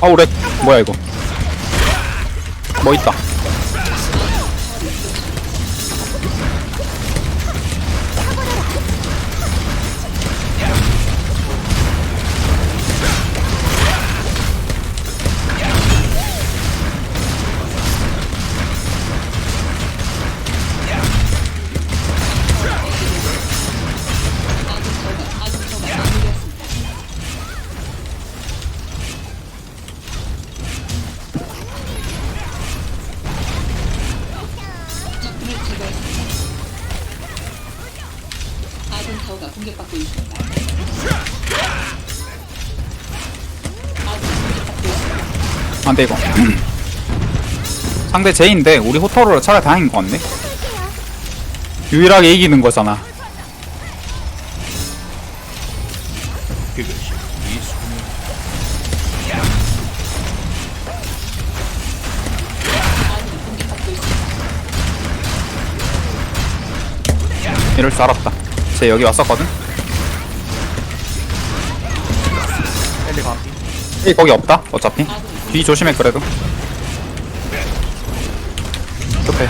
아우 렉 뭐야 이거? 뭐 있다 안 돼 이거 상대 제인데 우리 호터로로 차라리 다행인 것 같네. 유일하게 이기는 거잖아. 이럴 줄 알았다. 쟤 여기 왔었거든? 엘리 거기 없다 어차피 뒤 조심해 그래도. 급해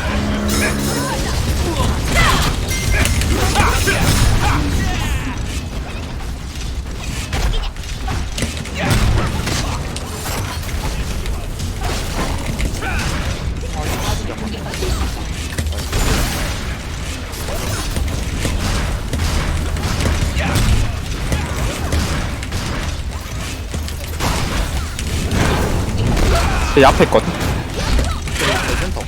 쟤 앞에 있거든? 센터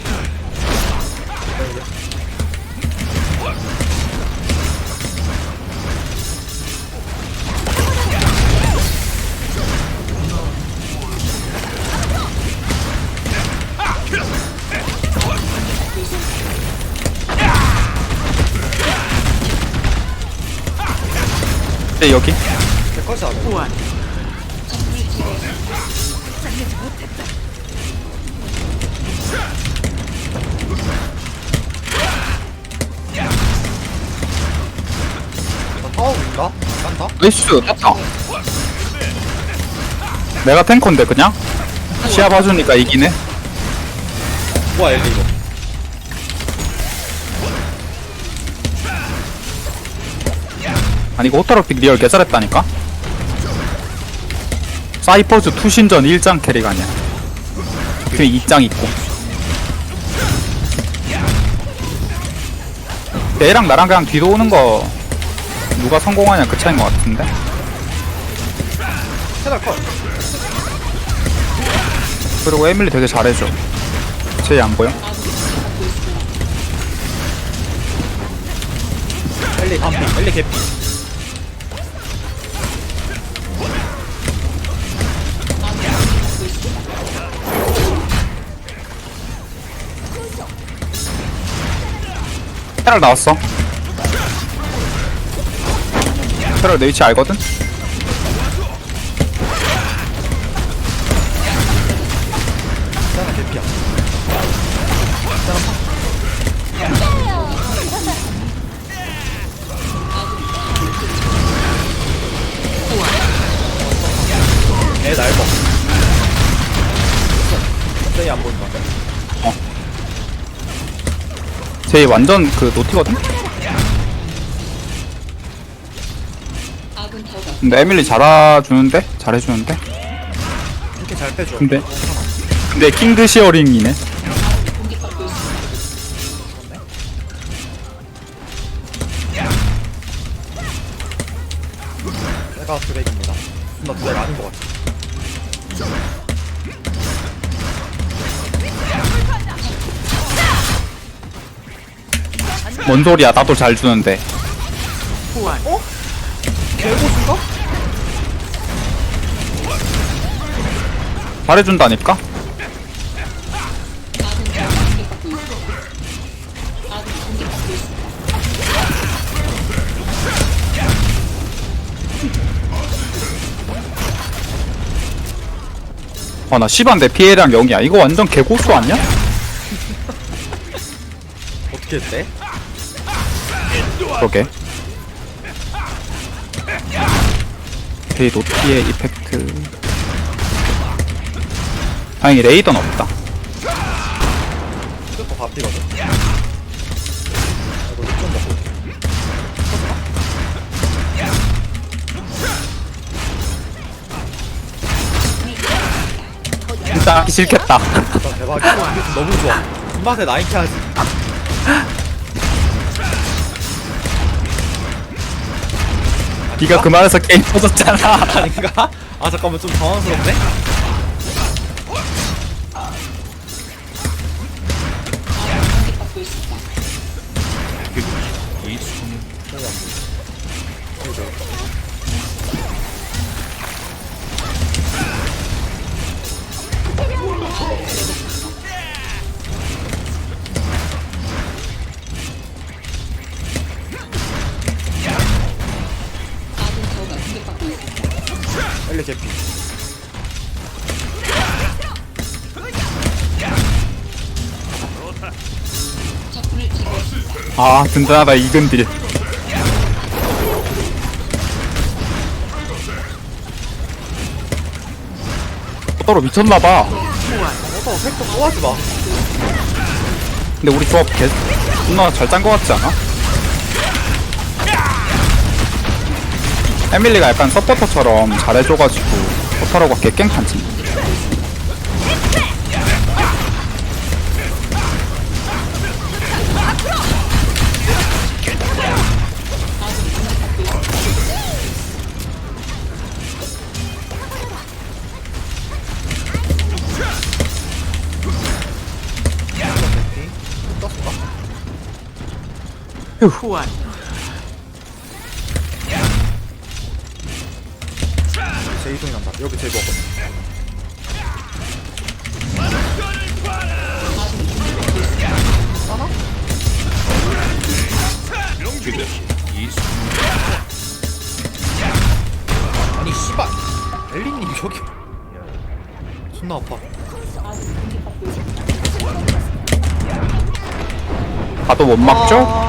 쟤 여기. 제 컷이 하네 깐다? 나이스. 땄다 내가 탱커인데 그냥? 시야 봐주니까 이기네. 뭐야 엘리 이거? 아니 이거 호타로픽 리얼 개잘했다니까? 사이퍼즈 투신전 1장 캐릭 아니야. 그 2장 있고. 얘랑 나랑 그냥 뒤도 오는 거 누가 성공하냐 그 차이인 것 같은데? 페달 컷 그리고 에밀리 되게 잘해줘. 쟤안 보여? 엘리 감기 엘리 개피. 페럴 나왔어 페럴 내 위치 알거든? 쟤 완전 그 노티거든? 근데 에밀리 잘해주는데? 잘해주는데? 이렇게 잘 빼줘 근데 근데 킹드 시어링이네 공격받고 있습니다. 내가 드랙입니다 나 드랙 아닌 것 같아 뭔 소리야 나도 잘 주는데 개고수인가? 있습니다. 아나 시반대 피해량 0이야 이거 완전 개고수 아니야? 어떻게 했대? 그러게 데이 노티의 이펙트 다행히 레이더는 없다 슈퍼 바삐거든. 이거 좀 먹고. 진짜 하기 싫겠다 나 대박이야. 이게 좀 너무 좋아. 입맛에 나인캐 하지. 네가 그 말해서 게임 터졌잖아 아닌가? 아 잠깐만 좀 당황스럽네. 있습니다. 엘리 개피. 아 든든하다 이근딜 포터로 미쳤나봐 어서 하지 마. 근데 우리 조합 개 존나 잘 짠 거 같지 않아? 에밀리가 약간 서포터처럼 잘해줘가지고 포터로가 개깽판지 후한 제 이동이 난다. 여기. 그것이 이 소년 아니 씨발. 엘리님 여기. 존나 아파. 가도 못 막죠?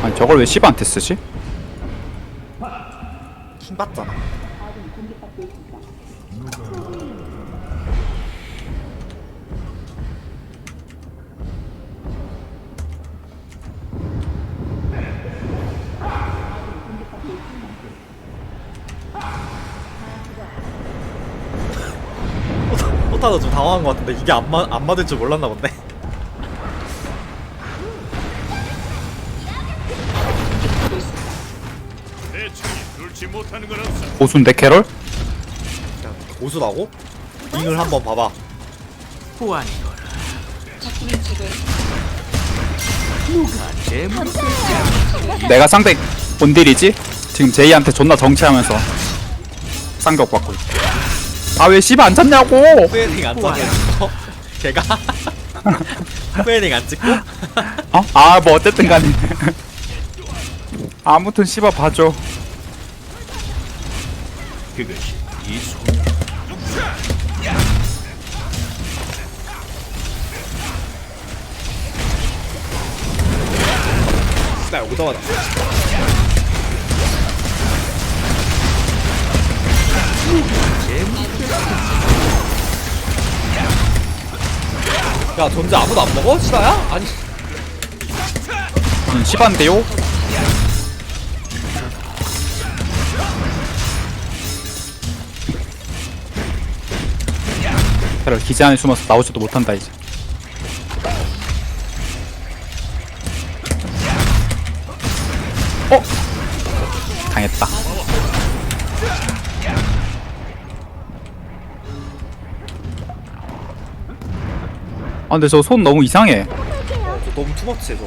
아. 아니 저걸 왜 시바한테 쓰지? 킹 받잖아. 호타도 좀 당황한 것 같은데 이게 안, 마, 안 맞을 줄 몰랐나 본데 대충이 둘지 못하는 건 없어 고수인데 캐롤? 고수라고? 링을 한번 봐봐 내가 상대 본딜이지? 지금 제이한테 존나 정치하면서 쌍벽 받고 있어 아왜 시바 안 찼냐고 후에닝 안 짜게 어? 걔가? 후에닝 안 찍고? 어? 아뭐 어쨌든 간에 아무튼 시바 봐줘 그것이 이 소년 나 오자마자 야 존재 아무도 안 먹어? 시다야? 아니 저는 시바인데요? 캐롤 기지 안에 숨어서 나오지도 못한다 이제. 어? 당했다. 아 근데 저 손 너무 이상해. 어, 저 너무 투머치해 저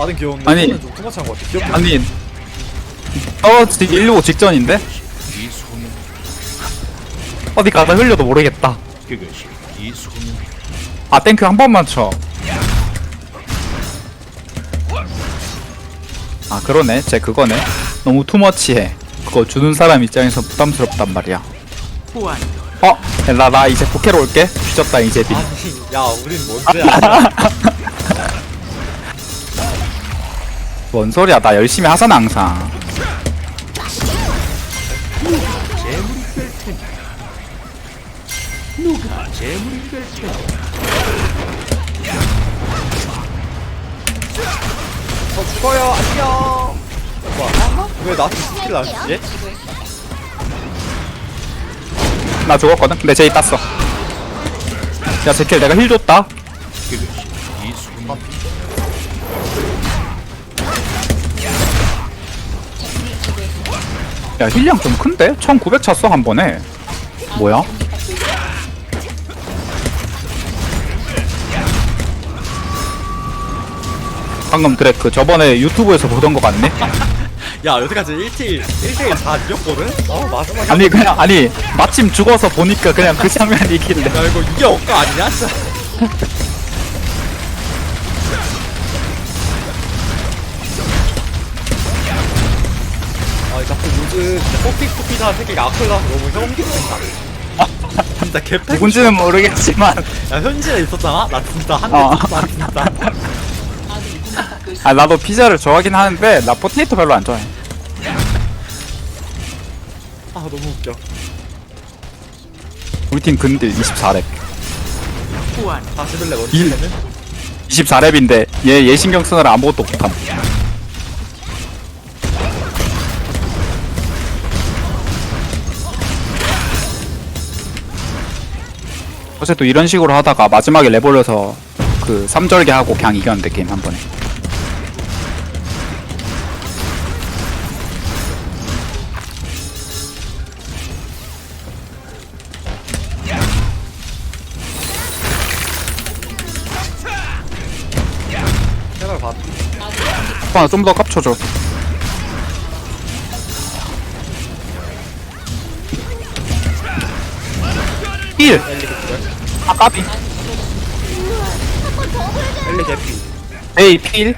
다른 귀여운데 아니. 손은 좀 투머치한 것 같아. 귀엽게 아니. 떨어지 165 직전인데? 이 소년 어디 가다 흘려도 모르겠다 그것이 이 소년 아 땡큐. 한 번만 쳐. 아 그러네. 쟤 그거네. 너무 투머치해. 그거 주는 사람 입장에서 부담스럽단 말이야. 어? 엘라 나 이제 포켓로 올게. 뒤졌다 이제비. 아니 야 우린 뭔지야. 뭔 소리야. 나 열심히 하잖아 항상 재물이 될지 저 죽어요 안녕 뭐야 왜 나한테 스킬 안 주지? 나 죽었거든? 근데 제이 땄어 야 제킬 내가 힐 줬다 야 힐량 좀 큰데? 1900 찼어 한 번에 뭐야? 방금 드래그 저번에 유튜브에서 보던 거 같네? 야 여태까지 1킬 1킬 다 이겼거든? 어 마지막에 아니 그냥 아니 마침 죽어서 보니까 그냥 그 장면이 있길래 야 이거 이게 억까 아니냐 진짜 아 자꾸 요즘 뽀삐뽀삐한 새끼가 나서 너무 현기증나 진짜 개패 누군지는 모르겠지만 야 현실에 있었잖아? 나 진짜 한대 어. 나 진짜 아 나도 피자를 좋아하긴 하는데 나 포테이토 별로 안 좋아해. 아 너무 웃겨. 우리 팀 근딜 24렙. 후한 41렙 원딜레는? 24렙인데 얘, 얘 신경 쓰느라 아무것도 못함. 어제 또 이런 식으로 하다가 마지막에 레볼에서 그 3절개 하고 그냥 이겼는데 게임 한 번에 하나 좀더 깝쳐줘. 힐! 엘리 개피 아 까비. 엘리 개피 에이 필.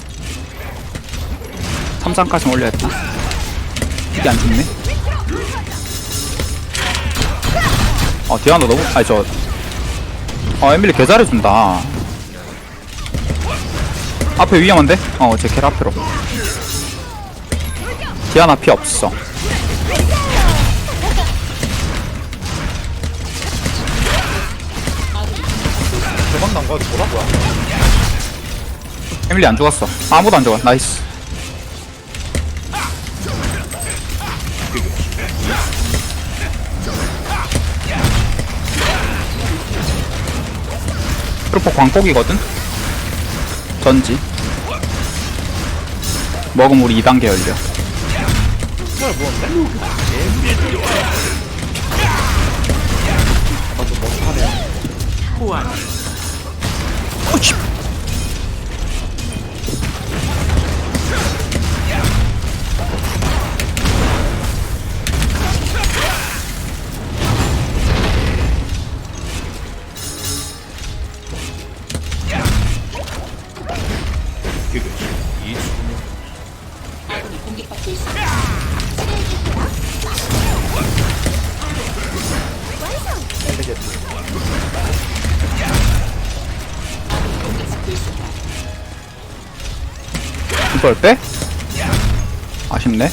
3장까지 올려야 했다. 이게 안 죽네. 어 디아노 너무 아니 저 어, 에밀리 개 잘해준다. 앞에 위험한데? 어, 제켈 앞으로. 디아나 피 없어. 대박 난거 뭐라 뭐야 에밀리 안 죽었어. 아무도 안 죽어. 나이스. 트루퍼 광폭이거든? 전지. 먹으면 우리 2단계 열려. 멍하네 후한 어치! 걸 빼? 아쉽네.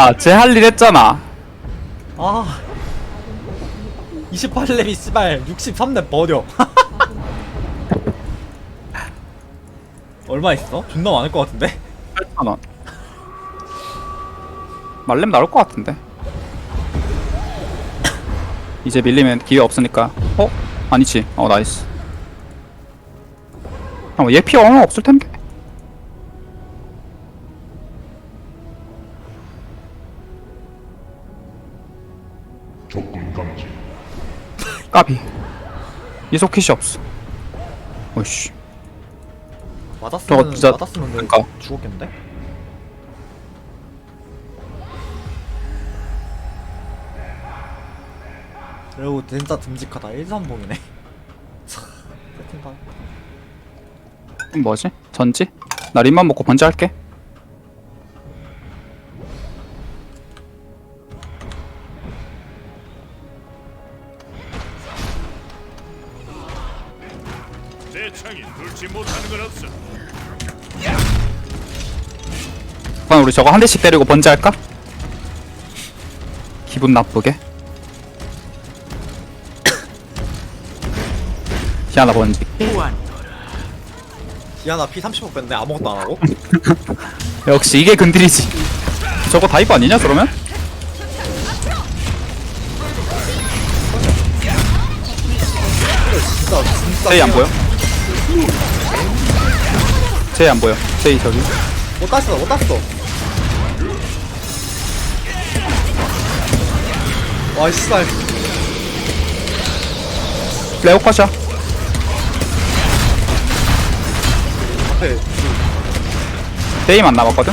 야, 쟤 할 일 했잖아. 아 28렙이 씨발 63렙 버려 얼마 있어? 존나 많을 것 같은데? 8,000원. 말렘 나올 것 같은데. 이제 밀리면 기회 없으니까 어? 아니지 어 나이스 어, 얘피 얼마 없을 텐데 까비 이속 킷이 없어 오씨 맞았으면 저거 진짜- 맞았으면 내 그러니까. 죽었겠는데? 그리고 진짜 듬직하다 1선봉이네 세팅판 그럼 뭐지? 전지? 나 립만 먹고 번지 할게 우리 저거 한 대씩 때리고 번지 할까? 기분 나쁘게. 희한하 번지. 디아나 피 30억 뺐네 아무것도 안 하고? 역시 이게 근딜이지. 저거 다이브 아니냐 그러면? 진짜 진짜 제이 안 보여? 제이 안 보여. 제이 저기. 못 땄어 못 땄어 와 씨발 레오 컷이야. 앞에 제이만 남았거든?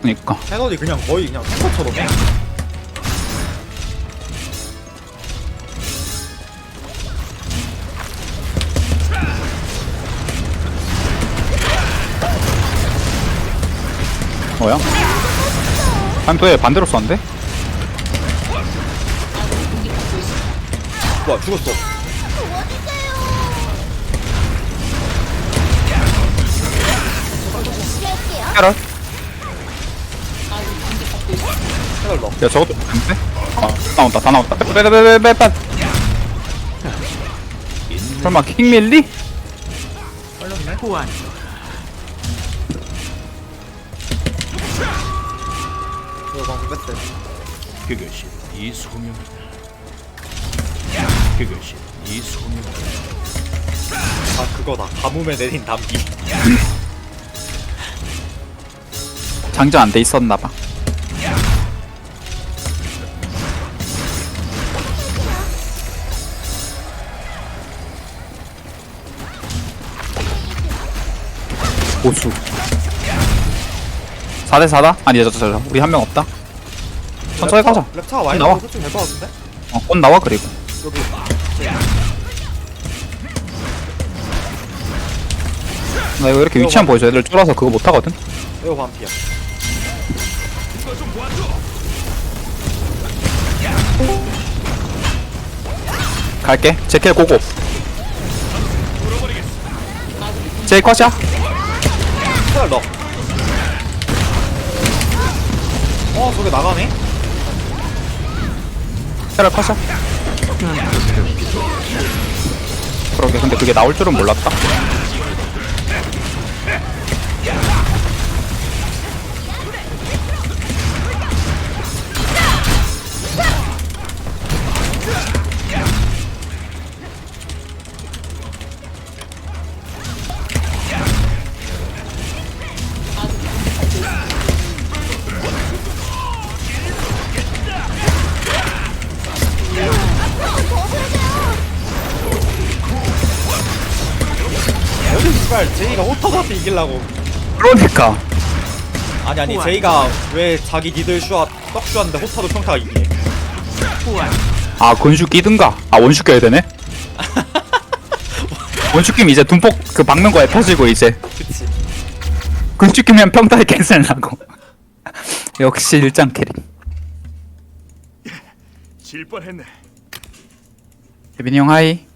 그니까. 캐논이 그냥 거의 그냥 탱커처럼 해 뭐야? 한도에 반대로 썼는데? 뭐야 죽었어 캐럴? 넣어 야 저것도 되는데? 어 나온다 다 나온다 빼빼빼빼빼빼 설마 킹밀리? 후한 이거 그것이 이 소명이다. 그것이 이 소명이다. 아 그거다 가뭄에 내린 담비 장전 안 돼 있었나봐 보수 4대 4다? 아니 저, 저, 저, 우리 한 명 없다 천천히 가자. 랩차가 많이 나와. 나와서 좀될것 같은데? 어, 꽃 나와 그리고. 여기. 나 이거 이렇게 위치만 보여줘. 애들 쫄아서 그거 못 하거든. 이거 반피야. 갈게. 제켈 고고. 제이 컷이야. 넣어. 어 저게 나가네? 테럴 컷이야 그러게. 근데 그게 나올 줄은 몰랐다 씨발 제이가 호터한테 이기려고. 그러니까. 아니 아니. 제이가 왜 자기 니들 슈아 떡슈아인데 호타도 평타가 이기네. 아 건슈 끼든가? 아 원슈 껴야 되네? 원슈 끼면 이제 둔폭 그 박는 거에 터지고 이제. 그치. 건슈 끼면 평타에 캔슬 나고. 역시 일장 캐릭 질 뻔했네. 예빈이 형 하이